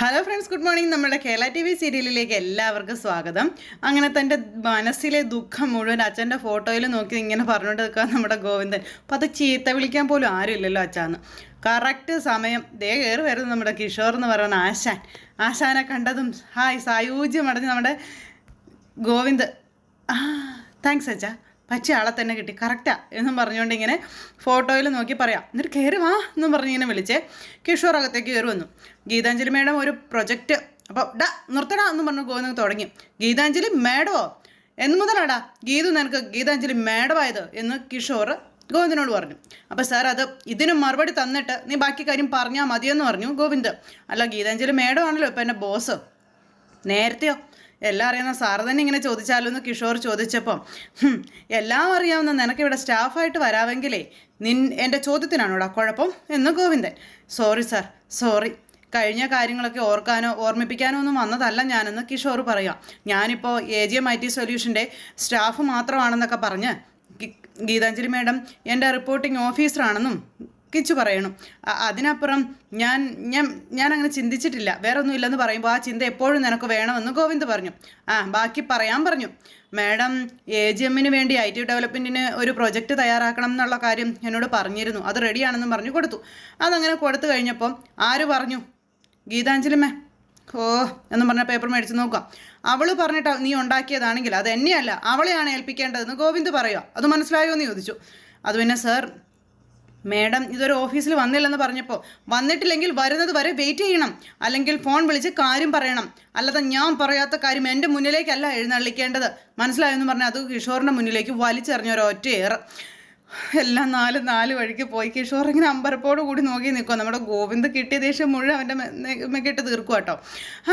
Hello friends good morning നമ്മുടെ Kerala T V സീരിയലിലേക്ക് എല്ലാവർക്കും സ്വാഗതം. അങ്ങനെ തന്റെ മനസ്സിലെ ദുഃഖം മുഴുവൻ അച്ഛന്റെ ഫോട്ടോയിൽ നോക്കി ഇങ്ങനെ പറഞ്ഞുകൊണ്ട് നിൽക്കുക നമ്മുടെ ഗോവിന്ദൻ. അപ്പോൾ അത് ചീത്ത വിളിക്കാൻ പോലും ആരുമില്ലല്ലോ അച്ഛാന്ന്. കറക്റ്റ് സമയം. ദേ കയറി വരുന്നു നമ്മുടെ കിഷോർ എന്ന് പറയുന്ന ആശാൻ. ആശാനെ കണ്ടതും ഹായ് സായൂജ്യം അടഞ്ഞ് നമ്മുടെ ഗോവിന്ദ് താങ്ക്സ് അച്ഛാ. പറ്റിയ ആളെ തന്നെ കിട്ടി കറക്റ്റാ എന്നും പറഞ്ഞുകൊണ്ട് ഇങ്ങനെ ഫോട്ടോയിൽ നോക്കി പറയാം. എന്നിട്ട് കയറി വാ എന്നും പറഞ്ഞ് ഇങ്ങനെ വിളിച്ചേ. കിഷോർ അകത്തേക്ക് കയറി വന്നു. ഗീതാഞ്ജലി മേഡം ഒരു പ്രൊജക്റ്റ് അപ്പോൾ ഡാ നിർത്തടാ എന്ന് പറഞ്ഞു ഗോവിന്ദ് തുടങ്ങി. ഗീതാഞ്ജലി മേഡമോ? എന്ന് മുതലാടാ. ഗീതു നിനക്ക് ഗീതാഞ്ജലി മേഡമായത് എന്ന് കിഷോർ ഗോവിന്ദനോട് പറഞ്ഞു. അപ്പോൾ സാർ അത് ഇതിന് മറുപടി തന്നിട്ട് നീ ബാക്കി കാര്യം പറഞ്ഞാൽ മതിയെന്ന് പറഞ്ഞു ഗോവിന്ദ്. അല്ല ഗീതാഞ്ജലി മേഡമാണല്ലോ ഇപ്പം എന്റെ ബോസ് നേരത്തെയോ? എല്ലാം അറിയാവുന്ന സാറ് തന്നെ ഇങ്ങനെ ചോദിച്ചാലോ എന്ന് കിഷോർ ചോദിച്ചപ്പം "ഹും, എല്ലാം അറിയാവുന്ന നിനക്കിവിടെ സ്റ്റാഫായിട്ട് വരാമെങ്കിലേ നിൻ എന്റെ ചോദ്യത്തിനാണോടാ കുഴപ്പം? എന്ന് ഗോവിന്ദൻ സോറി സാർ സോറി കഴിഞ്ഞ കാര്യങ്ങളൊക്കെ ഓർക്കാനോ ഓർമ്മിപ്പിക്കാനോ ഒന്നും വന്നതല്ല ഞാനെന്ന് കിഷോർ പറയാം. ഞാനിപ്പോൾ A G M I T സൊല്യൂഷന്റെ staff മാത്രമാണെന്നൊക്കെ പറഞ്ഞ് ഗീതാഞ്ജലി മാഡം എന്റെ റിപ്പോർട്ടിംഗ് ഓഫീസറാണെന്നും കിച്ചു പറയണം. അതിനപ്പുറം ഞാൻ ഞാൻ ഞാൻ അങ്ങനെ ചിന്തിച്ചിട്ടില്ല. വേറെ ഒന്നും ഇല്ലെന്ന് പറയുമ്പോൾ ആ ചിന്ത എപ്പോഴും നിനക്ക് വേണമെന്ന് ഗോവിന്ദ് പറഞ്ഞു. ആ ബാക്കി പറയാൻ പറഞ്ഞു. മാഡം എ ജി എമ്മിന് വേണ്ടി ഐ ടി ഡെവലപ്മെന്റിന് ഒരു പ്രൊജക്റ്റ് തയ്യാറാക്കണം എന്നുള്ള കാര്യം എന്നോട് പറഞ്ഞിരുന്നു. അത് റെഡിയാണെന്ന് പറഞ്ഞു കൊടുത്തു. അതങ്ങനെ കൊടുത്തു കഴിഞ്ഞപ്പം ആര് പറഞ്ഞു? ഗീതാഞ്ജലിമേ ഓ എന്ന് പറഞ്ഞ പേപ്പർ മേടിച്ച് നോക്കാം. അവൾ പറഞ്ഞിട്ട് നീ ഉണ്ടാക്കിയതാണെങ്കിൽ അത് എന്നെയല്ല അവളെയാണ് ഏൽപ്പിക്കേണ്ടതെന്ന് ഗോവിന്ദ് പറയുക. അത് മനസ്സിലായോ എന്ന് ചോദിച്ചു. അത് പിന്നെ സാർ മേഡം ഇതൊരു ഓഫീസിൽ വന്നില്ലെന്ന് പറഞ്ഞപ്പോൾ വന്നിട്ടില്ലെങ്കിൽ വരുന്നത് വരെ വെയിറ്റ് ചെയ്യണം. അല്ലെങ്കിൽ ഫോൺ വിളിച്ച് കാര്യം പറയണം. അല്ലാതെ ഞാൻ പറയാത്ത കാര്യം എന്റെ മുന്നിലേക്കല്ല എഴുന്നള്ളിക്കേണ്ടത്. മനസ്സിലായെന്ന് പറഞ്ഞാൽ അത് കിഷോറിന്റെ മുന്നിലേക്ക് വലിച്ചെറിഞ്ഞ ഒരു ഒറ്റയേറ് എല്ലാം നാല് നാല് വഴിക്ക് പോയി. കിഷോർ ഇങ്ങനെ അമ്പരപ്പോട് കൂടി നോക്കി നിൽക്കുക നമ്മുടെ ഗോവിന്ദ് കിട്ടിയ ദേഷ്യം മുഴുവൻ അവന്റെ മെക്കിട്ട് തീർക്കുക കേട്ടോ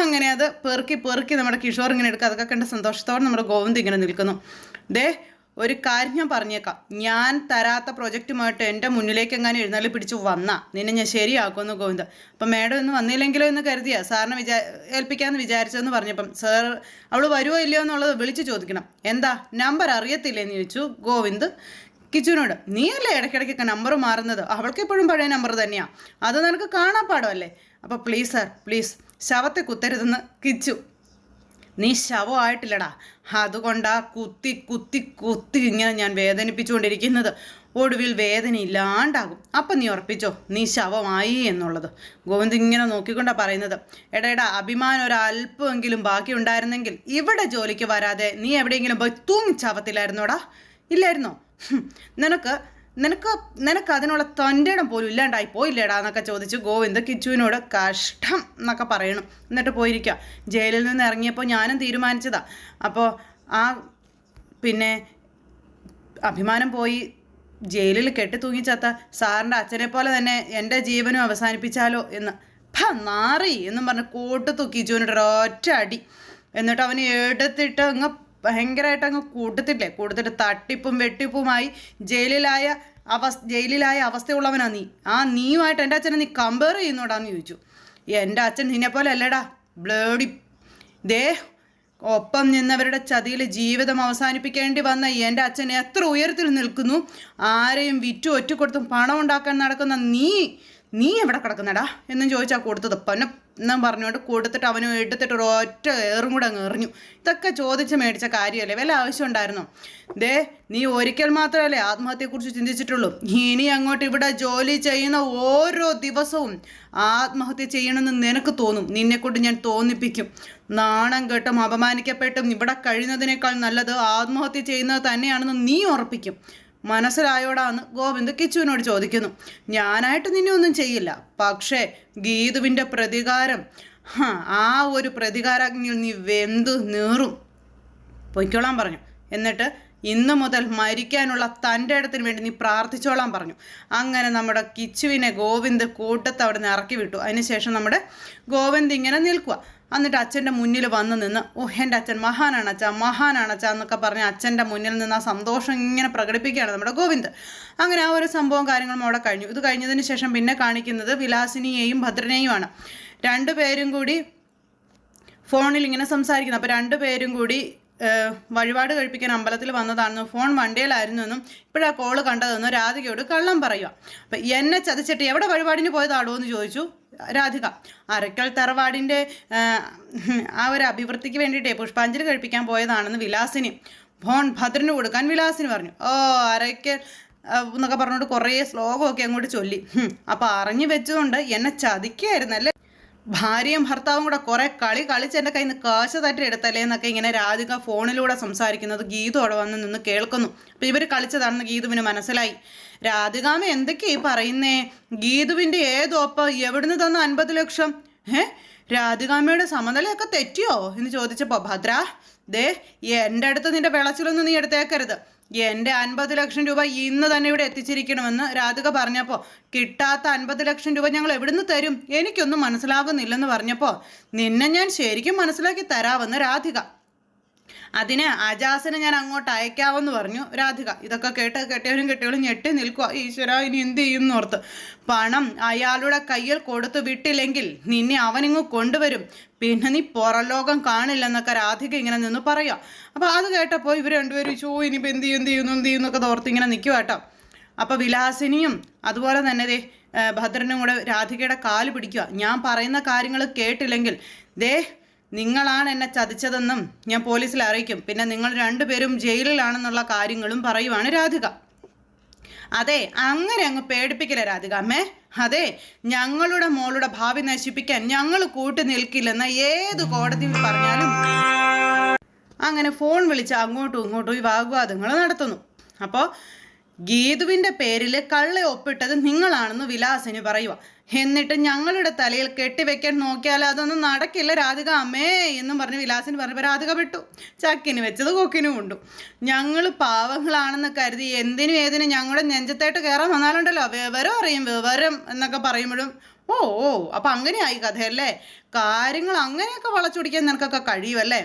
അങ്ങനെ അത് പെറുക്കി പെറുക്കി നമ്മുടെ കിഷോർ ഇങ്ങനെ എടുക്കുക. അതൊക്കെ കണ്ട സന്തോഷത്തോടെ നമ്മുടെ ഗോവിന്ദ് ഇങ്ങനെ നിൽക്കുന്നു. ദേ ഒരു കാര്യം ഞാൻ പറഞ്ഞേക്കാം. ഞാൻ തരാത്ത പ്രൊജക്റ്റുമായിട്ട് എന്റെ മുന്നിലേക്ക് എങ്ങാനും എഴുന്നള്ളി പിടിച്ച് വന്നാ. നിന്നെ ഞാൻ ശരിയാക്കുമെന്ന് ഗോവിന്ദ്. അപ്പം മാഡം ഇന്ന് വന്നില്ലെങ്കിലോ എന്ന് കരുതിയാ. സാറിനെ വിചാ ഏൽപ്പിക്കാമെന്ന് വിചാരിച്ചതെന്ന് പറഞ്ഞപ്പം സാർ അവൾ വരുമോ ഇല്ലയോ എന്നുള്ളത് വിളിച്ച് ചോദിക്കണം. എന്താ? നമ്പർ അറിയത്തില്ലേ എന്ന് ചോദിച്ചു ഗോവിന്ദ് കിച്ചുവിനോട്. നീയല്ലേ ഇടയ്ക്കിടയ്ക്കൊക്കെ നമ്പർ മാറുന്നത്? അവൾക്ക് എപ്പോഴും പഴയ നമ്പർ തന്നെയാണ് അത് നിനക്ക് കാണാൻ പാടമല്ലേ അപ്പോൾ പ്ലീസ് സാർ പ്ലീസ്. ശവത്തെ കുത്തരുതെന്ന് കിച്ചു. നീ ശവമായിട്ടില്ലടാ. അതുകൊണ്ടാ കുത്തി കുത്തി കുത്തി ഇങ്ങനെ ഞാൻ വേദനിപ്പിച്ചുകൊണ്ടിരിക്കുന്നത്. ഒടുവിൽ വേദന ഇല്ലാണ്ടാകും. അപ്പം നീ ഉറപ്പിച്ചോ നീ ശവമായി എന്നുള്ളത്. ഗോവിന്ദ് ഇങ്ങനെ നോക്കിക്കൊണ്ടാണ് പറയുന്നത്. എടാ എടാ അഭിമാനം ഒരല്പമെങ്കിലും ബാക്കി ഉണ്ടായിരുന്നെങ്കിൽ ഇവിടെ ജോലിക്ക് വരാതെ നീ എവിടെയെങ്കിലും പോയി തൂങ്ങി ചവത്തില്ലായിരുന്നോടാ ഇല്ലായിരുന്നോ നിനക്ക് നിനക്ക് നിനക്ക് അതിനുള്ള തൊന്റെ ഇടം പോലും ഇല്ലാണ്ടായി പോയില്ലേടാ എന്നൊക്കെ ചോദിച്ച് ഗോവിന്ദ് കിച്ചുവിനോട് കഷ്ടം എന്നൊക്കെ പറയണം. എന്നിട്ട് പോയിരിക്കുക ജയിലിൽ നിന്ന് ഇറങ്ങിയപ്പോൾ ഞാനും തീരുമാനിച്ചതാ. അപ്പോൾ ആ പിന്നെ അഭിമാനം പോയി ജയിലിൽ കെട്ടി തൂങ്ങിച്ചത്ത സാറിന്റെ അച്ഛനെ പോലെ തന്നെ എന്റെ ജീവനും അവസാനിപ്പിച്ചാലോ എന്ന്. ഭ നാറി എന്നും പറഞ്ഞ് തൂക്കി കിച്ചുവിനിട്ട് ഒരൊറ്റ അടി. എന്നിട്ട് അവന് എടുത്തിട്ട് അങ്ങ് ഭയങ്കരമായിട്ട് അങ്ങ് കൂട്ടത്തില്ലേ? കൂട്ടത്തിട്ട് തട്ടിപ്പും വെട്ടിപ്പുമായി ജയിലിലായ അവസ് ജയിലിലായ അവസ്ഥയുള്ളവനാ നീ. ആ നീയുമായിട്ട് എന്റെ അച്ഛനെ നീ കമ്പയർ ചെയ്യുന്നോടാന്ന് ചോദിച്ചു. എന്റെ അച്ഛൻ നിന്നെപ്പോലെ അല്ലടാ ബ്ലേഡി. ദേ ഒപ്പം നിന്നവരുടെ ചതിയിൽ ജീവിതം അവസാനിപ്പിക്കേണ്ടി വന്ന എന്റെ അച്ഛൻ എത്ര ഉയരത്തിൽ നിൽക്കുന്നു. ആരെയും വിറ്റു ഒറ്റക്കൊടുത്തും പണം ഉണ്ടാക്കാൻ നടക്കുന്ന നീ നീ എവിടെ കിടക്കുന്നടാ? എന്നും ചോദിച്ചാൽ കൊടുത്തത്. പന്നെ എന്നും പറഞ്ഞുകൊണ്ട് കൊടുത്തിട്ട് അവനും എടുത്തിട്ട് ഒരു ഒറ്റ ഏറും കൂടെ അങ്ങ് എറിഞ്ഞു. ഇതൊക്കെ ചോദിച്ച് മേടിച്ച കാര്യമല്ലേ? ആവശ്യം ഉണ്ടായിരുന്നോ? ദേ നീ ഒരിക്കൽ മാത്രമല്ലേ ആത്മഹത്യയെക്കുറിച്ച് ചിന്തിച്ചിട്ടുള്ളൂ. ഇനി അങ്ങോട്ട് ഇവിടെ ജോലി ചെയ്യുന്ന ഓരോ ദിവസവും ആത്മഹത്യ ചെയ്യണമെന്ന് നിനക്ക് തോന്നും. നിന്നെക്കൊണ്ട് ഞാൻ തോന്നിപ്പിക്കും. നാണം കെട്ടും അപമാനിക്കപ്പെട്ടും. ഇവിടെ കഴിയുന്നതിനേക്കാൾ നല്ലത് ആത്മഹത്യ ചെയ്യുന്നത് തന്നെയാണെന്ന് നീ ഉറപ്പിക്കും. മനസ്സിലായോടാന്ന് ഗോവിന്ദ് കിച്ചുവിനോട് ചോദിക്കുന്നു. ഞാനായിട്ട് നിന്നെ ഒന്നും ചെയ്യില്ല. പക്ഷേ ഗീതുവിന്റെ പ്രതികാരം ആ ഒരു പ്രതികാരാജ്ഞയിൽ നീ വെന്ത് നീറും. പൊയ്ക്കോളാൻ പറഞ്ഞു. എന്നിട്ട് ഇന്നു മുതൽ മരിക്കാനുള്ള തന്റെ ഇടത്തിന് വേണ്ടി നീ പ്രാർത്ഥിച്ചോളാൻ പറഞ്ഞു. അങ്ങനെ നമ്മുടെ കിച്ചുവിനെ ഗോവിന്ദ് കൂട്ടത്ത് അവിടെ നിന്ന് ഇറക്കി വിട്ടു. അതിനുശേഷം നമ്മുടെ ഗോവിന്ദ് ഇങ്ങനെ നിൽക്കുക. എന്നിട്ട് അച്ഛന്റെ മുന്നിൽ വന്ന് നിന്ന് ഓ എന്റെ അച്ഛൻ മഹാനാണ് അച്ഛാ മഹാനാണ് അച്ഛാ എന്നൊക്കെ പറഞ്ഞ് അച്ഛന്റെ മുന്നിൽ നിന്ന് ആ സന്തോഷം ഇങ്ങനെ പ്രകടിപ്പിക്കുകയാണ് നമ്മുടെ ഗോവിന്ദ്. അങ്ങനെ ആ ഒരു സംഭവം കാര്യങ്ങളും അവിടെ കഴിഞ്ഞു. ഇത് കഴിഞ്ഞതിന് ശേഷം പിന്നെ കാണിക്കുന്നത് വിലാസിനിയെയും ഭദ്രനെയുമാണ്. രണ്ടുപേരും കൂടി ഫോണിൽ ഇങ്ങനെ സംസാരിക്കുന്നു. അപ്പോൾ രണ്ടുപേരും കൂടി വഴിപാട് കഴിപ്പിക്കാൻ അമ്പലത്തിൽ വന്നതാണെന്നും ഫോൺ വണ്ടിയിലായിരുന്നു എന്നും ഇപ്പോഴാ കോൾ കണ്ടതെന്നും രാധികയോട് കള്ളം പറയുക അപ്പം എന്നെ ചതിച്ചിട്ട് എവിടെ വഴിപാടിന് പോയതാടോ എന്ന് ചോദിച്ചു രാധിക. അരക്കൽ തറവാടിന്റെ ആ, ഒരു അഭിവൃദ്ധിക്ക് വേണ്ടിയിട്ടേ പുഷ്പാഞ്ജലി കഴിപ്പിക്കാൻ പോയതാണെന്ന് വിലാസിനി ഫോൺ ഭദ്രന് കൊടുക്കാൻ വിലാസിന് പറഞ്ഞു. ഓ അരക്കൽ എന്നൊക്കെ പറഞ്ഞുകൊണ്ട് കുറേ ശ്ലോകമൊക്കെ അങ്ങോട്ട് ചൊല്ലി. അപ്പോൾ അപ്പം അറിഞ്ഞു വെച്ചുകൊണ്ട് എന്നെ ചതിക്കായിരുന്നല്ലേ? ഭാര്യയും ഭർത്താവും കൂടെ കുറെ കളി കളിച്ച് എന്റെ കയ്യിൽ നിന്ന് കാശ് തട്ടി എടുത്തല്ലേ എന്നൊക്കെ ഇങ്ങനെ രാധിക ഫോണിലൂടെ സംസാരിക്കുന്നത് ഗീതു അവിടെ വന്ന് നിന്ന് കേൾക്കുന്നു. അപ്പോൾ ഇവർ കളിച്ചതാണെന്ന് ഗീതുവിന് മനസ്സിലായി. രാധികാമ എന്തൊക്കെയാ ഈ പറയുന്നേ? ഗീതുവിന്റെ ഏതോപ്പ് എവിടുന്ന് തന്ന അൻപത് ലക്ഷം? ഏ രാധികാമയുടെ സമനിലയൊക്കെ തെറ്റിയോ? എന്ന് ചോദിച്ചപ്പോൾ ഭദ്ര ദേ എന്റെ അടുത്ത് നിന്റെ വിളച്ചിലൊന്നും നീ എടുത്തേക്കരുത്. എന്റെ അൻപത് ലക്ഷം രൂപ ഇന്ന് തന്നെ ഇവിടെ എത്തിച്ചിരിക്കണമെന്ന് രാധിക പറഞ്ഞപ്പോൾ കിട്ടാത്ത അൻപത് ലക്ഷം രൂപ ഞങ്ങൾ എവിടുന്ന് തരും? എനിക്കൊന്നും മനസ്സിലാകുന്നില്ലെന്ന് പറഞ്ഞപ്പോൾ നിന്നെ ഞാൻ ശരിക്കും മനസ്സിലാക്കി തരാമെന്ന് രാധിക. അതിന് അജാസിനെ ഞാൻ അങ്ങോട്ട് അയക്കാവെന്ന് പറഞ്ഞു. രാധിക ഇതൊക്കെ കേട്ട് കെട്ടിയവരും കെട്ടിയവരും ഞെട്ടി നിൽക്കുക ഈശ്വര ഇനി എന്ത് ചെയ്യും ഓർത്ത്. പണം അയാളുടെ കയ്യിൽ കൊടുത്തു വിട്ടില്ലെങ്കിൽ നിന്നെ അവനിങ്ങ് കൊണ്ടുവരും. പിന്നെ നീ പുറലോകം കാണില്ലെന്നൊക്കെ രാധിക ഇങ്ങനെ നിന്ന് പറയാം. അപ്പോൾ അത് കേട്ടപ്പോൾ ഇവർ രണ്ടുപേരും ചോ ഇനിയിപ്പോൾ എന്ത് ചെയ്യും എന്ത് ചെയ്യുന്നു എന്ത് ചെയ്യുന്നൊക്കെ തോർത്ത് ഇങ്ങനെ നിൽക്കുക കേട്ടോ. അപ്പോൾ വിലാസിനിയും അതുപോലെ തന്നെ ദേ ഭദ്രനും കൂടെ രാധികയുടെ കാൽ പിടിക്കുക ഞാൻ പറയുന്ന കാര്യങ്ങൾ കേട്ടില്ലെങ്കിൽ ദേ നിങ്ങളാണ് എന്നെ ചതിച്ചതെന്നും ഞാൻ പോലീസിൽ അറിയിക്കും. പിന്നെ നിങ്ങൾ രണ്ടുപേരും ജയിലിലാണെന്നുള്ള കാര്യങ്ങളും പറയുവാണ് രാധിക. അതെ അങ്ങനെ അങ്ങ് പേടിപ്പിക്കില്ല രാധിക അമ്മേ. അതെ ഞങ്ങളുടെ മോളുടെ ഭാവി നശിപ്പിക്കാൻ ഞങ്ങൾ കൂട്ടു നിൽക്കില്ലെന്ന് ഏത് കോടതിയിൽ പറഞ്ഞാലും അങ്ങനെ ഫോൺ വിളിച്ച് അങ്ങോട്ടും ഇങ്ങോട്ടും ഈ വാഗ്വാദങ്ങൾ നടത്തുന്നു. അപ്പോൾ ഗീതുവിന്റെ പേരിൽ കള്ള ഒപ്പിട്ടത് നിങ്ങളാണെന്ന് വിലാസിന് പറയുക എന്നിട്ട് ഞങ്ങളുടെ തലയിൽ കെട്ടിവെക്കാൻ നോക്കിയാൽ അതൊന്നും നടക്കില്ല. രാധിക അമ്മേ എന്നും പറഞ്ഞ് വിലാസിന് പറഞ്ഞപ്പോൾ രാധിക വിട്ടു. ചക്കിന് വെച്ചത് കൊക്കിനും കൊണ്ടു ഞങ്ങൾ പാവങ്ങളാണെന്ന് കരുതി എന്തിനും ഏതിനും ഞങ്ങളുടെ നെഞ്ചത്തായിട്ട് കയറാൻ വന്നാലുണ്ടല്ലോ. വിവരം അറിയും വിവരം എന്നൊക്കെ പറയുമ്പോഴും ഓ ഓ അപ്പം അങ്ങനെയായി കഥയല്ലേ? കാര്യങ്ങൾ അങ്ങനെയൊക്കെ വളച്ചൊടിക്കാൻ നിനക്കൊക്കെ കഴിയുമല്ലേ?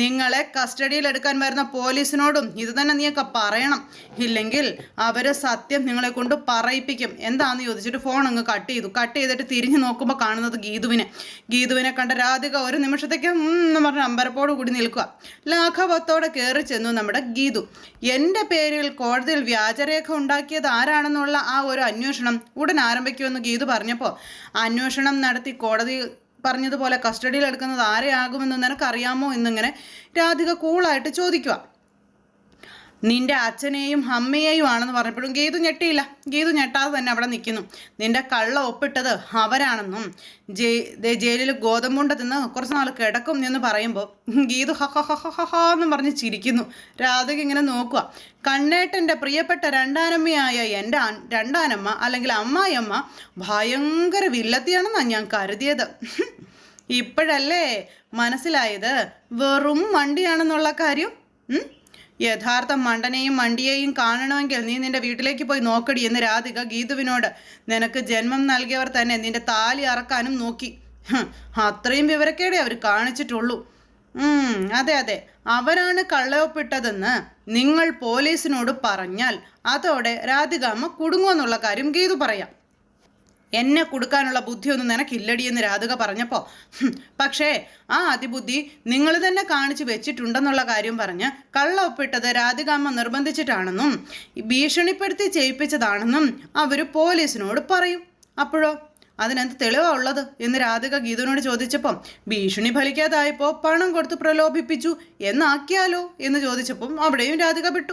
നിങ്ങളെ കസ്റ്റഡിയിൽ എടുക്കാൻ വരുന്ന പോലീസിനോടും ഇത് തന്നെ നീയൊക്കെ പറയണം. ഇല്ലെങ്കിൽ അവർ സത്യം നിങ്ങളെ കൊണ്ട് പറയിപ്പിക്കും. എന്താണെന്ന് ചോദിച്ചിട്ട് ഫോൺ അങ്ങ് കട്ട് ചെയ്തു. കട്ട് ചെയ്തിട്ട് തിരിഞ്ഞു നോക്കുമ്പോൾ കാണുന്നത് ഗീതുവിനെ. ഗീതുവിനെ കണ്ട രാധിക ഒരു നിമിഷത്തേക്ക് എന്ന് പറഞ്ഞ അമ്പരപ്പോട് കൂടി നിൽക്കുക. ലാഘവത്തോടെ കയറി ചെന്നു നമ്മുടെ ഗീതു. എന്റെ പേരിൽ കോടതിയിൽ വ്യാജരേഖ ഉണ്ടാക്കിയത് ആരാണെന്നുള്ള ആ ഒരു അന്വേഷണം ഉടൻ ആരംഭിക്കുമെന്ന് ഗീതു പറഞ്ഞപ്പോൾ അന്വേഷണം നടത്തി കോടതി പറഞ്ഞതുപോലെ കസ്റ്റഡിയിൽ എടുക്കുന്നത് ആരെയാകുമെന്ന് നിനക്കറിയാമോ എന്നിങ്ങനെ രാധിക കൂളായിട്ട് ചോദിക്കുക നിന്റെ അച്ഛനെയും അമ്മയെയും ആണെന്ന് പറഞ്ഞപ്പോഴും ഗീതു ഞെട്ടിയില്ല. ഗീതു ഞെട്ടാതെ തന്നെ അവിടെ നിൽക്കുന്നു. നിന്റെ കള്ള ഒപ്പിട്ടത് അവരാണെന്നും ജയ് ജയിലിൽ ഗോതമ്പുണ്ട തിന്ന് കുറച്ച് നാൾ കിടക്കും എന്ന് പറയുമ്പോൾ ഗീതു ഹ ഹ ഹ പറഞ്ഞ് ചിരിക്കുന്നു. രാധക ഇങ്ങനെ നോക്കുക. കണ്ണേട്ടന്റെ പ്രിയപ്പെട്ട രണ്ടാനമ്മയായ എന്റെ രണ്ടാനമ്മ അല്ലെങ്കിൽ അമ്മായിയമ്മ ഭയങ്കര വില്ലത്തിയാണെന്നാണ് ഞാൻ കരുതിയത്. ഇപ്പോഴല്ലേ മനസ്സിലായത്? വെറും വണ്ടിയാണെന്നുള്ള കാര്യം? യഥാർത്ഥ മണ്ടനെയും മണ്ടിയെയും കാണണമെങ്കിൽ നീ നിന്റെ വീട്ടിലേക്ക് പോയി നോക്കടി എന്ന് രാധിക ഗീതുവിനോട്. നിനക്ക് ജന്മം നൽകിയവർ തന്നെ നിന്റെ താലി അറക്കാനും നോക്കി. അത്രയും വിവരക്കേടെ അവർ കാണിച്ചിട്ടുള്ളൂ. അതെ അതെ. അവരാണ് കള്ളയൊപ്പിട്ടതെന്ന് നിങ്ങൾ പോലീസിനോട് പറഞ്ഞാൽ അതോടെ രാധികാമ്മ കുടുങ്ങുമെന്നുള്ള കാര്യം ഗീതു പറയാം. എന്നെ കൊടുക്കാനുള്ള ബുദ്ധിയൊന്നും നിനക്കില്ലടി എന്ന് രാധിക പറഞ്ഞപ്പോൾ പക്ഷേ ആ അതിബുദ്ധി നിങ്ങൾ തന്നെ കാണിച്ചു വെച്ചിട്ടുണ്ടെന്നുള്ള കാര്യം പറഞ്ഞ് കള്ള ഒപ്പിട്ടത് രാധികാമ്മ നിർബന്ധിച്ചിട്ടാണെന്നും ഭീഷണിപ്പെടുത്തി ചെയ്യിപ്പിച്ചതാണെന്നും അവർ പോലീസിനോട് പറയും. അപ്പോഴോ? അതിനെന്ത് തെളിവാ ഉള്ളത്? എന്ന് രാധിക ഗീതനോട് ചോദിച്ചപ്പം ഭീഷണി ഫലിക്കാതായപ്പോൾ പണം കൊടുത്ത് പ്രലോഭിപ്പിച്ചു എന്നാക്കിയാലോ? എന്ന് ചോദിച്ചപ്പം അവിടെയും രാധിക വിട്ടു.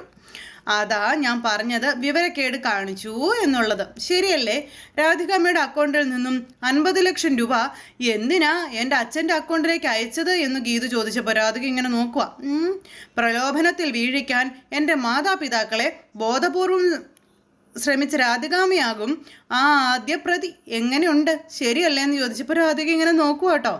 അതാ ഞാൻ പറഞ്ഞത് വിവരക്കേട് കാണിച്ചു എന്നുള്ളത്. ശരിയല്ലേ? രാധികാമ്മയുടെ അക്കൗണ്ടിൽ നിന്നും അൻപത് ലക്ഷം രൂപ എന്തിനാ എന്റെ അച്ഛന്റെ അക്കൗണ്ടിലേക്ക് അയച്ചത് എന്ന് ഗീതു ചോദിച്ചപ്പോൾ രാധിക ഇങ്ങനെ നോക്കുക പ്രലോഭനത്തിൽ വീഴിക്കാൻ എന്റെ മാതാപിതാക്കളെ ബോധപൂർവം ശ്രമിച്ച രാധികാമിയാകും ആ ആദ്യ പ്രതി എങ്ങനെയുണ്ട്? ശരിയല്ലേ എന്ന് ചോദിച്ചപ്പോൾ രാധിക ഇങ്ങനെ നോക്കുക കേട്ടോ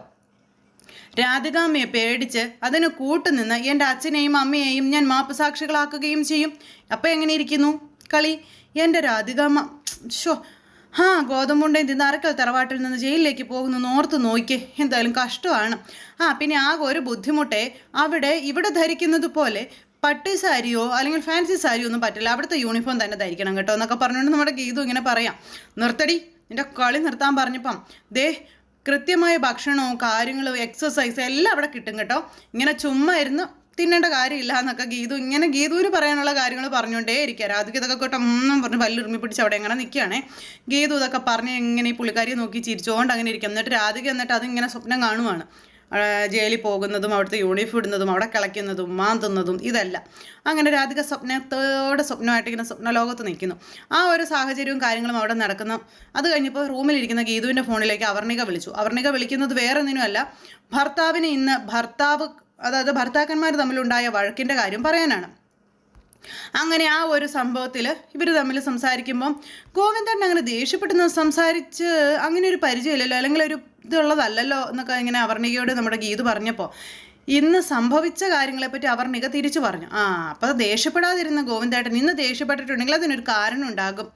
രാധികാമ്മയെ പേടിച്ച് അതിന് കൂട്ടുനിന്ന് എന്റെ അച്ഛനെയും അമ്മയെയും ഞാൻ മാപ്പ് സാക്ഷികളാക്കുകയും ചെയ്യും. അപ്പം എങ്ങനെ ഇരിക്കുന്നു? കളി എന്റെ രാധികാമ്മ ഷോ ആ ഗോതമ്പുണ്ടയും തിന്ന് അറക്കൽ തറവാട്ടിൽ നിന്ന് ജയിലിലേക്ക് പോകുന്നു ഓർത്ത് നോക്കിയേ. എന്തായാലും കഷ്ടമാണ്. ആ പിന്നെ ആകെ ഒരു ബുദ്ധിമുട്ടേ. അവിടെ ഇവിടെ ധരിക്കുന്നത് പോലെ പട്ട് സാരിയോ അല്ലെങ്കിൽ ഫാൻസി സാരിയോ ഒന്നും പറ്റില്ല. അവിടുത്തെ യൂണിഫോം തന്നെ ധരിക്കണം കേട്ടോ എന്നൊക്കെ പറഞ്ഞുകൊണ്ട് നമ്മുടെ ഗീതു ഇങ്ങനെ പറയാം. നിർത്തടി നിന്റെ കളി നിർത്താൻ പറഞ്ഞപ്പം. ദേ കൃത്യമായ ഭക്ഷണവും കാര്യങ്ങളും എക്സസൈസ് എല്ലാം അവിടെ കിട്ടും കേട്ടോ. ഇങ്ങനെ ചുമ്മാ ഇരുന്ന് തിന്നേണ്ട കാര്യമില്ല എന്നൊക്കെ ഗീതു ഇങ്ങനെ ഗീതുവിന് പറയാനുള്ള കാര്യങ്ങൾ പറഞ്ഞുകൊണ്ടേ ഇരിക്കുക. രാധിക ഇതൊക്കെ കൂട്ടം ഒന്നും പറഞ്ഞ് പല്ലുരുമി പിടിച്ച് അവിടെ എങ്ങനെ നിൽക്കുകയാണേ. ഗീതു ഇതൊക്കെ പറഞ്ഞ് ഇങ്ങനെ ഈ പുള്ളിക്കാരിയെ നോക്കി ചിരിച്ചുകൊണ്ട് അങ്ങനെ ഇരിക്കും. എന്നിട്ട് രാധിക എന്നിട്ട് അതിങ്ങനെ സ്വപ്നം കാണുവാണ്. ജയിലിൽ പോകുന്നതും അവിടുത്തെ യൂണിഫോം ഇടുന്നതും അവിടെ കിളയ്ക്കുന്നതും മാന്തുന്നതും ഇതല്ല. അങ്ങനെ രാധിക സ്വപ്നത്തോടെ സ്വപ്നമായിട്ട് ഇങ്ങനെ സ്വപ്നലോകത്ത് നിൽക്കുന്നു. ആ ഒരു സാഹചര്യവും കാര്യങ്ങളും അവിടെ നടക്കുന്നു അത് കഴിഞ്ഞപ്പോൾ റൂമിലിരിക്കുന്ന ഗീതുവിന്റെ ഫോണിലേക്ക് അവർണിക വിളിച്ചു. അവർണിക വിളിക്കുന്നത് വേറെ ഒന്നിനുമല്ല ഭർത്താവിന് ഇന്ന് ഭർത്താവ് അതായത് ഭർത്താക്കന്മാർ തമ്മിലുണ്ടായ വഴക്കിന്റെ കാര്യം പറയാനാണ്. അങ്ങനെ ആ ഒരു സംഭവത്തിൽ ഇവർ തമ്മിൽ സംസാരിക്കുമ്പം ഗോവിന്ദൻ അങ്ങനെ ദേഷ്യപ്പെട്ടെന്ന് സംസാരിച്ച് അങ്ങനെ ഒരു പരിചയമില്ലല്ലോ അല്ലെങ്കിൽ ഒരു ഇതുള്ളതല്ലല്ലോ എന്നൊക്കെ ഇങ്ങനെ അവർണികയോട് നമ്മുടെ ഗീത് പറഞ്ഞപ്പോൾ ഇന്ന് സംഭവിച്ച കാര്യങ്ങളെപ്പറ്റി അവർണിക തിരിച്ചു പറഞ്ഞു. ആ അപ്പോൾ ദേഷ്യപ്പെടാതിരുന്ന ഗോവിന്ദേട്ടൻ ഇന്ന് ദേഷ്യപ്പെട്ടിട്ടുണ്ടെങ്കിൽ അതിനൊരു കാരണം ഉണ്ടാകും.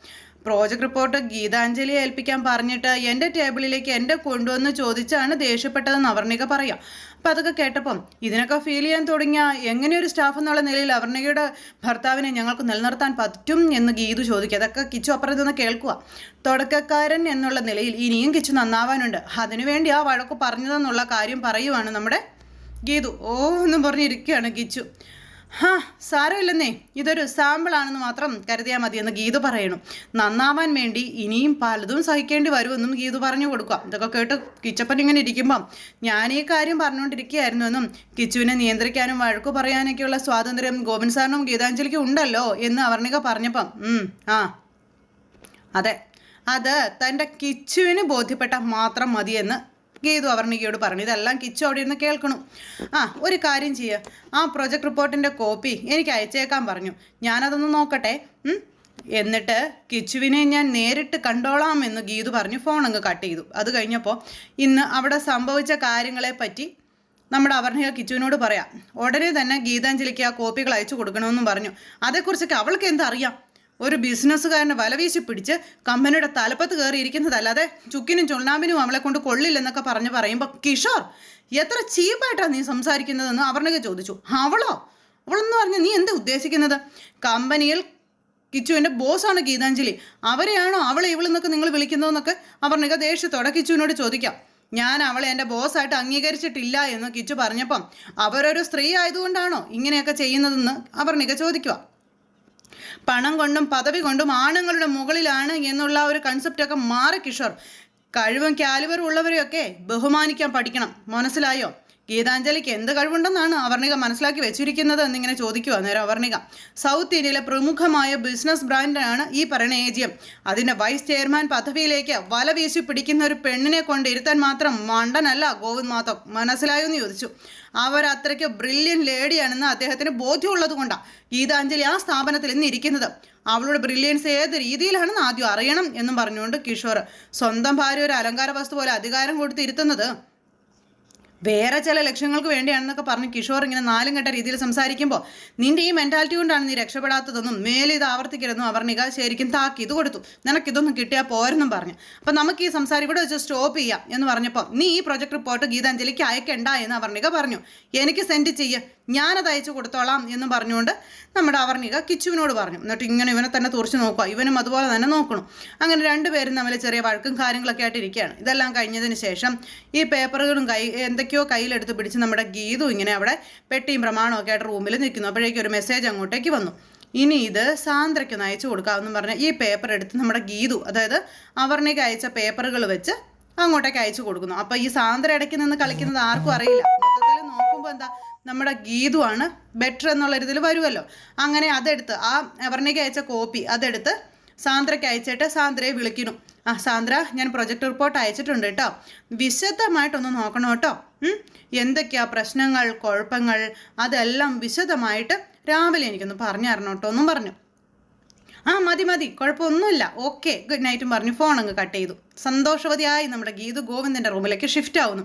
പ്രോജക്റ്റ് റിപ്പോർട്ട് ഗീതാഞ്ജലി ഏൽപ്പിക്കാൻ പറഞ്ഞിട്ട് എന്റെ ടേബിളിലേക്ക് എന്റെ കൊണ്ടുവന്ന് ചോദിച്ചാണ് ദേഷ്യപ്പെട്ടതെന്ന് അവർണിക പറയാം. അപ്പം അതൊക്കെ കേട്ടപ്പം ഇതിനൊക്കെ ഫീൽ ചെയ്യാൻ തുടങ്ങിയ എങ്ങനെയൊരു സ്റ്റാഫ് എന്നുള്ള നിലയിൽ അവർണികയുടെ ഭർത്താവിനെ ഞങ്ങൾക്ക് നിലനിർത്താൻ പറ്റും എന്ന് ഗീതു ചോദിക്കുക അതൊക്കെ കിച്ചു അപ്പുറത്ത് നിന്ന് കേൾക്കുക. തുടക്കക്കാരൻ എന്നുള്ള നിലയിൽ ഇനിയും കിച്ചു നന്നാവാനുണ്ട്. അതിനുവേണ്ടി ആ വഴക്ക് പറഞ്ഞതെന്നുള്ള കാര്യം പറയുവാണ് നമ്മുടെ ഗീതു. ഓ എന്നും പറഞ്ഞിരിക്കുകയാണ് കിച്ചു. ഹാ സാരമില്ലെന്നേ. ഇതൊരു സാമ്പിളാണെന്ന് മാത്രം കരുതിയാൽ മതിയെന്ന് ഗീതു പറയണു. നന്നാവാൻ വേണ്ടി ഇനിയും പലതും സഹിക്കേണ്ടി വരുമെന്നും ഗീതു പറഞ്ഞു കൊടുക്കുക. ഇതൊക്കെ കേട്ട് കിച്ചപ്പൻ ഇങ്ങനെ ഇരിക്കുമ്പം ഞാൻ ഈ കാര്യം പറഞ്ഞുകൊണ്ടിരിക്കുകയായിരുന്നു എന്നും കിച്ചുവിനെ നിയന്ത്രിക്കാനും വഴക്കു പറയാനൊക്കെയുള്ള സ്വാതന്ത്ര്യം ഗോവിന്ദ് സാറിനും ഗീതാഞ്ജലിക്കും ഉണ്ടല്ലോ എന്ന് അവർണിക പറഞ്ഞപ്പം ആ. അതെ. അത് തന്റെ കിച്ചുവിന് ബോധ്യപ്പെട്ട മാത്രം മതിയെന്ന് ഗീതു അവർണികയോട് പറഞ്ഞു. ഇതെല്ലാം കിച്ചു അവിടെ ഇരുന്ന് കേൾക്കണം. ആ ഒരു കാര്യം ചെയ്യുക ആ പ്രൊജക്ട് റിപ്പോർട്ടിന്റെ കോപ്പി എനിക്ക് അയച്ചേക്കാൻ പറഞ്ഞു. ഞാനതൊന്ന് നോക്കട്ടെ. എന്നിട്ട് കിച്ചുവിനെ ഞാൻ നേരിട്ട് കണ്ടോളാം എന്ന് ഗീതു പറഞ്ഞു. ഫോൺ അങ്ങ് കട്ട് ചെയ്തു. അത് കഴിഞ്ഞപ്പോൾ ഇന്ന് അവിടെ സംഭവിച്ച കാര്യങ്ങളെ പറ്റി നമ്മുടെ അവർണിക കിച്ചുവിനോട് പറയാം. ഉടനെ തന്നെ ഗീതാഞ്ജലിക്ക് ആ കോപ്പികൾ അയച്ചു കൊടുക്കണമെന്നും പറഞ്ഞു. അതേക്കുറിച്ചൊക്കെ അവൾക്ക് എന്തറിയാം ഒരു ബിസിനസ്സുകാരനെ വലവീശി പിടിച്ച് കമ്പനിയുടെ തലപ്പത്ത് കയറി ഇരിക്കുന്നതല്ലാതെ ചുക്കിനും ചുണ്ണാമ്പിനും അവളെ കൊണ്ട് കൊള്ളില്ലെന്നൊക്കെ പറഞ്ഞ് പറയുമ്പോൾ കിഷോർ എത്ര ചീപ്പായിട്ടാണ് നീ സംസാരിക്കുന്നതെന്ന് അവർണിക ചോദിച്ചു. അവളോ? അവളെന്ന് പറഞ്ഞ് നീ എന്താ ഉദ്ദേശിക്കുന്നത്? കമ്പനിയിൽ കിച്ചുവിന്റെ ബോസാണ് ഗീതാഞ്ജലി. അവരെയാണോ അവളെ ഇവളെന്നൊക്കെ നിങ്ങൾ വിളിക്കുന്നതെന്നൊക്കെ അവർണിക ദേഷ്യത്തോടെ കിച്ചുവിനോട് ചോദിക്കാം. ഞാൻ അവളെ എന്റെ ബോസായിട്ട് അംഗീകരിച്ചിട്ടില്ല എന്ന് കിച്ചു പറഞ്ഞപ്പം അവരൊരു സ്ത്രീ ആയതുകൊണ്ടാണോ ഇങ്ങനെയൊക്കെ ചെയ്യുന്നതെന്ന് അവർണിക ചോദിക്കുക. പണം കൊണ്ടും പദവി കൊണ്ടും ആണുങ്ങളുടെ മുകളിലാണ് എന്നുള്ള ഒരു കൺസെപ്റ്റൊക്കെ മാറി കിഷോർ. കഴിവും കാലിബറും ഉള്ളവരെയൊക്കെ ബഹുമാനിക്കാൻ പഠിക്കണം. മനസ്സിലായോ? ഗീതാഞ്ജലിക്ക് എന്ത് കഴിവുണ്ടെന്നാണ് അവർണിക മനസ്സിലാക്കി വെച്ചിരിക്കുന്നത് എന്നിങ്ങനെ ചോദിക്കുക നേരം അവർണിക. സൗത്ത് ഇന്ത്യയിലെ പ്രമുഖമായ ബിസിനസ് ബ്രാൻഡാണ് ഈ പറയുന്ന ഏജിയം അതിന്റെ വൈസ് ചെയർമാൻ പദവിയിലേക്ക് വല വീശി പിടിക്കുന്ന ഒരു പെണ്ണിനെ കൊണ്ട് ഇരുത്താൻ മാത്രം മണ്ടനല്ല ഗോവിന്ദ് മാധവ്. മനസ്സിലായോ എന്ന് ചോദിച്ചു. അവർ അത്രയ്ക്ക് ബ്രില്യൻ ലേഡിയാണെന്ന് അദ്ദേഹത്തിന് ബോധ്യമുള്ളത് കൊണ്ടാണ് ഗീതാഞ്ജലി ആ സ്ഥാപനത്തിൽ ഇന്ന് ഇരിക്കുന്നത്. അവളുടെ ബ്രില്യൻസ് ഏത് രീതിയിലാണെന്ന് ആദ്യം അറിയണം എന്നും പറഞ്ഞുകൊണ്ട് കിഷോർ സ്വന്തം ഭാര്യ ഒരു അലങ്കാര വസ്തു പോലെ അധികാരം കൊടുത്ത് ഇരുത്തുന്നത്. വേറെ ചില ലക്ഷ്യങ്ങൾക്ക് വേണ്ടിയാണെന്നൊക്കെ പറഞ്ഞ് കിഷോർ ഇങ്ങനെ നാലും കെട്ട രീതിയിൽ സംസാരിക്കുമ്പോൾ നിന്റെ ഈ മെന്റാലിറ്റി കൊണ്ടാണ് നീ രക്ഷപ്പെടാത്തതെന്നും മേലെ ഇത് ആവർത്തിക്കരുതെന്നും അവർണിക ശരിക്കും താക്കി ഇത് കൊടുത്തു. നിനക്കിതൊന്നും കിട്ടിയാൽ പോരെന്നും പറഞ്ഞു. അപ്പം നമുക്ക് ഈ സംസാരം ഇവിടെ വെച്ച് സ്റ്റോപ്പ് ചെയ്യാം എന്ന് പറഞ്ഞപ്പോൾ നീ ഈ പ്രൊജക്ട് റിപ്പോർട്ട് ഗീതാഞ്ജലിക്ക് അയക്കണ്ട എന്ന് അവർണിക പറഞ്ഞു. എനിക്ക് സെൻഡ് ചെയ്യ. ഞാനത് അയച്ചു കൊടുത്തോളാം എന്ന് പറഞ്ഞുകൊണ്ട് നമ്മുടെ അവർണിക കിച്ചുവിനോട് പറഞ്ഞു. എന്നിട്ട് ഇങ്ങനെ ഇവനെ തന്നെ തുറച്ച് നോക്കുക. ഇവനും അതുപോലെ തന്നെ നോക്കണം. അങ്ങനെ രണ്ടുപേരും തമ്മിൽ ചെറിയ വഴക്കും കാര്യങ്ങളൊക്കെ ആയിട്ട് ഇരിക്കുകയാണ്. ഇതെല്ലാം കഴിഞ്ഞതിന് ശേഷം ഈ പേപ്പറുകളും കൈ എന്തൊക്കെയോ കയ്യിലെടുത്ത് പിടിച്ച് നമ്മുടെ ഗീതു ഇങ്ങനെ അവിടെ പെട്ടിയും പ്രമാണവും ഒക്കെ ആയിട്ട് റൂമിൽ നിൽക്കുന്നു. അപ്പോഴേക്കും ഒരു മെസ്സേജ് അങ്ങോട്ടേക്ക് വന്നു. ഇനി ഇത് സാന്ദ്രയ്ക്കൊന്ന് അയച്ചു കൊടുക്കാമെന്ന് പറഞ്ഞ് ഈ പേപ്പർ എടുത്ത് നമ്മുടെ ഗീതു അതായത് അവർണിക്ക് അയച്ച പേപ്പറുകൾ വെച്ച് അങ്ങോട്ടേക്ക് അയച്ചു കൊടുക്കുന്നു. അപ്പോൾ ഈ സാന്ദ്ര ഇടയ്ക്ക് നിന്ന് കളിക്കുന്നത് ആർക്കും അറിയില്ല. മൊത്തത്തിൽ നോക്കുമ്പോൾ എന്താ നമ്മുടെ ഗീതു ആണ് ബെറ്റർ എന്നുള്ള ഇതിൽ വരുമല്ലോ അങ്ങനെ അതെടുത്ത് ആ അവർണിക്ക് അയച്ച കോപ്പി അതെടുത്ത് സാന്ദ്രയ്ക്ക് അയച്ചിട്ട് സാന്ദ്രയെ വിളിക്കുന്നു. ആ സാന്ദ്ര ഞാൻ പ്രൊജക്ട് റിപ്പോർട്ട് അയച്ചിട്ടുണ്ട് കേട്ടോ വിശദമായിട്ടൊന്ന് നോക്കണം കേട്ടോ? എന്തൊക്കെയാ പ്രശ്നങ്ങൾ കുഴപ്പങ്ങൾ? അതെല്ലാം വിശദമായിട്ട് രാവിലെ എനിക്കൊന്ന് പറഞ്ഞു തരണം കേട്ടോ. ഒന്നും പറഞ്ഞു. ആ മതി മതി. കുഴപ്പമൊന്നുമില്ല. ഓക്കെ ഗുഡ് നൈറ്റും പറഞ്ഞു. ഫോൺ അങ്ങ് കട്ട് ചെയ്തു. സന്തോഷവതിയായി നമ്മുടെ ഗീതു ഗോവിന്ദന്റെ റൂമിലേക്ക് ഷിഫ്റ്റ് ആവുന്നു.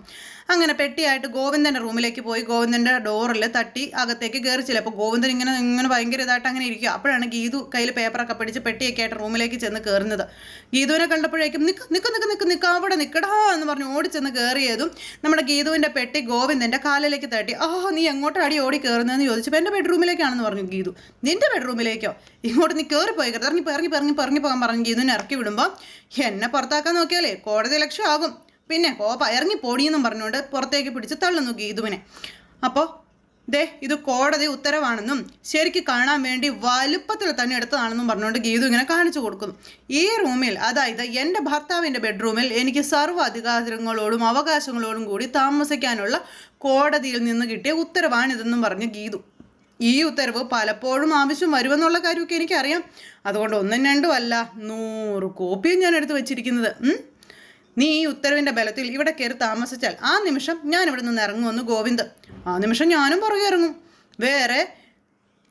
അങ്ങനെ പെട്ടിയായിട്ട് ഗോവിന്ദന്റെ റൂമിലേക്ക് പോയി ഗോവിന്ദന്റെ ഡോറിൽ തട്ടി അകത്തേക്ക് കയറി ചില അപ്പോൾ ഗോവിന്ദൻ ഇങ്ങനെ ഇങ്ങനെ ഭയങ്കര ഇതായിട്ട് അങ്ങനെ ഇരിക്കുക. അപ്പോഴാണ് ഗീതു കയ്യിൽ പേപ്പറൊക്കെ പിടിച്ച് പെട്ടിയൊക്കെ ആയിട്ട് റൂമിലേക്ക് ചെന്ന് കയറുന്നത് ഗീതുവിനെ കണ്ടപ്പോഴേക്കും നിക്ക് നിക്ക് നിക്ക് നിക്ക് നിൽക്ക അവിടെ നിൽക്കടാ എന്ന് പറഞ്ഞ് ചെന്ന് കയറിയതും നമ്മുടെ ഗീതുവിന്റെ പെട്ടി ഗോവിന്ദന്റെ കാലിലേക്ക് തട്ടി. ആ നീ എങ്ങോട്ടാടി ഓടി കയറുന്നതെന്ന് ചോദിച്ചപ്പോൾ എന്റെ ബെഡ്റൂമിലേക്കാണെന്ന് പറഞ്ഞു ഗീതു. നിന്റെ ബെഡ്റൂമിലേക്കോ? ഇങ്ങോട്ട് നീ കയറി പോയി ഇറങ്ങി ഇറങ്ങി ഇറങ്ങി ഇറങ്ങി പോകാൻ പറഞ്ഞു ഗീതുവിനെ ഇറക്കി വിടുമ്പോൾ എന്നെ പുറത്താക്കാൻ നോക്കിയാലേ കോടതി ലക്ഷ്യം ആകും. പിന്നെ കോപ്പ ഇറങ്ങി പൊടിയെന്നും പറഞ്ഞുകൊണ്ട് പുറത്തേക്ക് പിടിച്ച് തള്ളുന്നു ഗീതുവിനെ. അപ്പോൾ ദേ ഇത് കോടതി ഉത്തരവാണെന്നും ശരിക്ക് കാണാൻ വേണ്ടി വലുപ്പത്തിൽ തന്നെ എടുത്തതാണെന്നും പറഞ്ഞുകൊണ്ട് ഗീതു ഇങ്ങനെ കാണിച്ചു കൊടുക്കുന്നു. ഈ റൂമിൽ അതായത് എന്റെ ഭർത്താവിന്റെ ബെഡ്റൂമിൽ എനിക്ക് സർവ അധികാരങ്ങളോടും അവകാശങ്ങളോടും കൂടി താമസിക്കാനുള്ള കോടതിയിൽ നിന്ന് കിട്ടിയ ഉത്തരവാണിതെന്നും പറഞ്ഞ് ഗീതു. ഈ ഉത്തരവ് പലപ്പോഴും ആവശ്യം വരുമെന്നുള്ള കാര്യമൊക്കെ എനിക്കറിയാം. അതുകൊണ്ട് ഒന്നും രണ്ടും അല്ല നൂറ് കോപ്പിയും ഞാൻ എടുത്ത് വെച്ചിരിക്കുന്നത്. നീ ഈ ഉത്തരവിന്റെ ബലത്തിൽ ഇവിടെ കയറി താമസിച്ചാൽ ആ നിമിഷം ഞാൻ ഇവിടെ നിന്ന് ഇറങ്ങുമെന്ന് ഗോവിന്ദ്. ആ നിമിഷം ഞാനും പുറകെ ഇറങ്ങും. വേറെ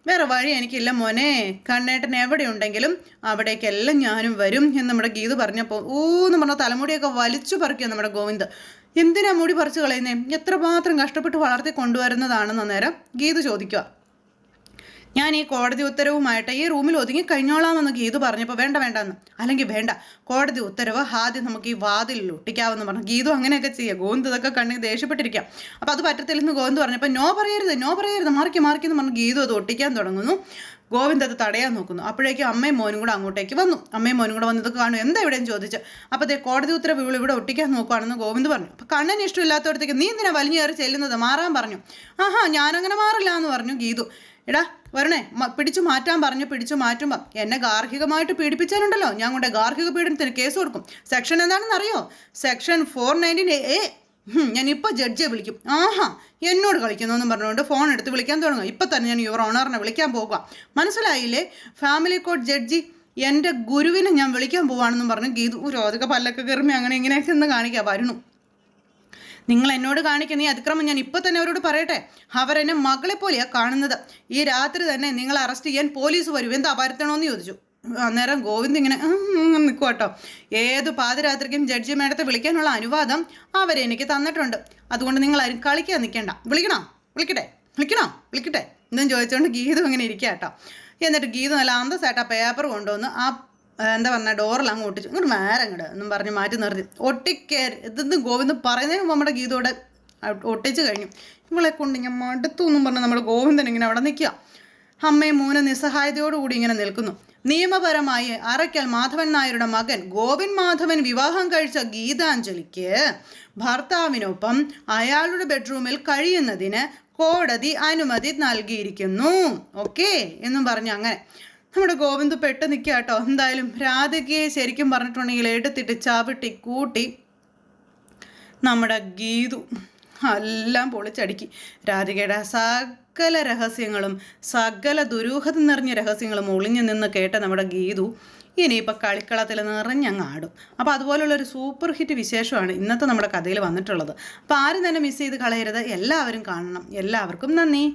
വേറെ വഴി എനിക്കില്ല മോനെ. കണ്ണേട്ടൻ എവിടെ ഉണ്ടെങ്കിലും അവിടേക്കെല്ലാം ഞാനും വരും എന്ന് നമ്മുടെ ഗീത് പറഞ്ഞപ്പോൾ ഓ എന്ന് പറഞ്ഞ തലമുടിയൊക്കെ വലിച്ചു പറിക്കുക നമ്മുടെ ഗോവിന്ദ്. എന്തിനാ മുടി പറിച്ചു കളയുന്നേ? എത്രമാത്രം കഷ്ടപ്പെട്ട് വളർത്തി കൊണ്ടുവരുന്നതാണെന്ന് നേരം ഗീത് ചോദിക്കുക. ഞാൻ ഈ കോടതി ഉത്തരവുമായിട്ട് ഈ റൂമിൽ ഒതുങ്ങി കഴിഞ്ഞോളാമെന്ന് ഗീതു പറഞ്ഞപ്പോൾ വേണ്ട വേണ്ട എന്ന്. അല്ലെങ്കിൽ വേണ്ട കോടതി ഉത്തരവ് ആദ്യം നമുക്ക് ഈ വാതിലിൽ ഒട്ടിക്കാമെന്ന് പറഞ്ഞു. ഗീതു അങ്ങനെയൊക്കെ ചെയ്യുക ഗോവിന്ദ് ഇതൊക്കെ കണ്ണിൽ ദേഷ്യപ്പെട്ടിരിക്കാം. അപ്പോൾ അത് പറ്റത്തില്ലെന്ന് ഗോവിന്ദ് പറഞ്ഞപ്പോൾ നോ പറയരുത് നോ പറയരുത് മാർക്കി മാറിക്കി എന്ന് പറഞ്ഞു ഗീതു അത് ഒട്ടിക്കാൻ തുടങ്ങുന്നു. ഗോവിന്ദ് അത് തടയാൻ നോക്കുന്നു. അപ്പോഴേക്കും അമ്മയും മോനും കൂടെ അങ്ങോട്ടേക്ക് വന്നു. അമ്മയും മോനും കൂടെ വന്നത് കാണും. എന്താ ഇവിടെയും ചോദിച്ചു. അപ്പോൾ അതേ കോടതി ഉത്തരവ് ഇവിടെ ഇവിടെ ഒട്ടിക്കാൻ നോക്കുവാണെന്ന് ഗോവിന്ദ് പറഞ്ഞു. അപ്പോൾ കണ്ണൻ ഇഷ്ടമില്ലാത്തടത്തേക്ക് നീ എന്തിനാ വലിഞ്ഞേറി ചെല്ലുന്നത്? മാറാൻ പറഞ്ഞു. ആഹാ ഞാനങ്ങനെ മാറില്ല എന്ന് പറഞ്ഞു ഗീതു. എടാ വരണേ പിടിച്ചു മാറ്റാൻ പറഞ്ഞു പിടിച്ചു മാറ്റുമ്പോൾ എന്നെ ഗാർഹികമായിട്ട് പീഡിപ്പിച്ചാലുണ്ടല്ലോ. ഞാൻ കൊണ്ട് ഗാർഹിക പീഡനത്തിന് കേസ് കൊടുക്കും. സെക്ഷൻ എന്താണെന്ന് അറിയോ സെക്ഷൻ ഫോർ നയന്റീൻ എ ഞാൻ ഇപ്പോൾ ജഡ്ജിയെ വിളിക്കും. ആഹാ എന്നോട് കളിക്കുന്നു പറഞ്ഞുകൊണ്ട് ഫോൺ എടുത്ത് വിളിക്കാൻ തുടങ്ങും. ഇപ്പം തന്നെ ഞാൻ യുവർ ഓണറിനെ വിളിക്കാൻ പോകുക മനസ്സിലായില്ലേ? ഫാമിലി കോർട്ട് ജഡ്ജി എന്റെ ഗുരുവിനെ ഞാൻ വിളിക്കാൻ പോവാണെന്നും പറഞ്ഞു ഗീതു രോധക പല്ലൊക്കെ കയറുമ്പോൾ അങ്ങനെ ഇങ്ങനെയൊക്കെ ഒന്ന് കാണിക്കുക വരുന്നു നിങ്ങൾ എന്നോട് കാണിക്കുന്ന ഈ അതിക്രമം ഞാൻ ഇപ്പോൾ തന്നെ അവരോട് പറയട്ടെ. അവരെന്നെ മകളെ പോലെയാ കാണുന്നത്. ഈ രാത്രി തന്നെ നിങ്ങൾ അറസ്റ്റ് ചെയ്യാൻ പോലീസ് വരും. എന്താ വരുത്തണമെന്ന് ചോദിച്ചു. അന്നേരം ഗോവിന്ദ് ഇങ്ങനെ നിൽക്കും കേട്ടോ ഏത് പാതിരാത്രിക്കും ജഡ്ജി മേഡത്തെ വിളിക്കാനുള്ള അനുവാദം അവരെനിക്ക് തന്നിട്ടുണ്ട്. അതുകൊണ്ട് നിങ്ങൾ ആരും കളിക്കാൻ നിൽക്കേണ്ട വിളിക്കണോ? വിളിക്കട്ടെ? വിളിക്കണോ? വിളിക്കട്ടെ? എന്നും ചോദിച്ചുകൊണ്ട് ഗീതം ഇങ്ങനെ ഇരിക്കുക കേട്ടോ എന്നിട്ട് ഗീതം നല്ല അന്തസ്സായിട്ട് ആ പേപ്പർ കൊണ്ടുവന്ന് ആ, എന്താ പറഞ്ഞ ഡോറിൽ അങ്ങ് ഒട്ടിച്ചു. ഇങ്ങോട്ട് നേരെ അങ്ങോട്ട് എന്നും പറഞ്ഞ് മാറ്റി നിർത്തി. ഒട്ടിക്കേ ഇതെന്ന് ഗോവിന്ദ് പറയുന്നതിന് നമ്മുടെ ഗീതോടെ ഒട്ടിച്ച് കഴിഞ്ഞു. ഇവളെ കൊണ്ട് ഞാൻ മടുത്തു എന്നും പറഞ്ഞ് നമ്മുടെ ഗോവിന്ദൻ ഇങ്ങനെ അവിടെ നിൽക്കുക. അമ്മയും മോനും നിസ്സഹായതയോടുകൂടി ഇങ്ങനെ നിൽക്കുന്നു. നിയമപരമായി അറയ്ക്കൽ മാധവൻ നായരുടെ മകൻ ഗോവിൻ മാധവൻ വിവാഹം കഴിച്ച ഗീതാഞ്ജലിക്ക് ഭർത്താവിനൊപ്പം അയാളുടെ ബെഡ്റൂമിൽ കഴിയുന്നതിന് കോടതി അനുമതി നൽകിയിരിക്കുന്നു. ഓക്കെ? എന്നും പറഞ്ഞു അങ്ങനെ. നമ്മുടെ ഗോവിന്ദ് പെട്ട് നിൽക്കുക കേട്ടോ എന്തായാലും രാധികയെ ശരിക്കും പറഞ്ഞിട്ടുണ്ടെങ്കിൽ എടുത്തിട്ട് ചവിട്ടി കൂട്ടി നമ്മുടെ ഗീതു എല്ലാം പൊളിച്ചടുക്കി. രാധികയുടെ സകല രഹസ്യങ്ങളും സകല ദുരൂഹത നിറഞ്ഞ രഹസ്യങ്ങളും ഒളിഞ്ഞു നിന്ന് കേട്ട നമ്മുടെ ഗീതു ഇനിയിപ്പോൾ കളിക്കളത്തിൽ നിറഞ്ഞങ്ങ് ആടും അപ്പോൾ അതുപോലുള്ളൊരു സൂപ്പർ ഹിറ്റ് വിശേഷമാണ് ഇന്നത്തെ നമ്മുടെ കഥയിൽ വന്നിട്ടുള്ളത്. അപ്പോൾ ആരും തന്നെ മിസ് ചെയ്ത് കളയരുത്. എല്ലാവരും കാണണം. എല്ലാവർക്കും നന്ദി.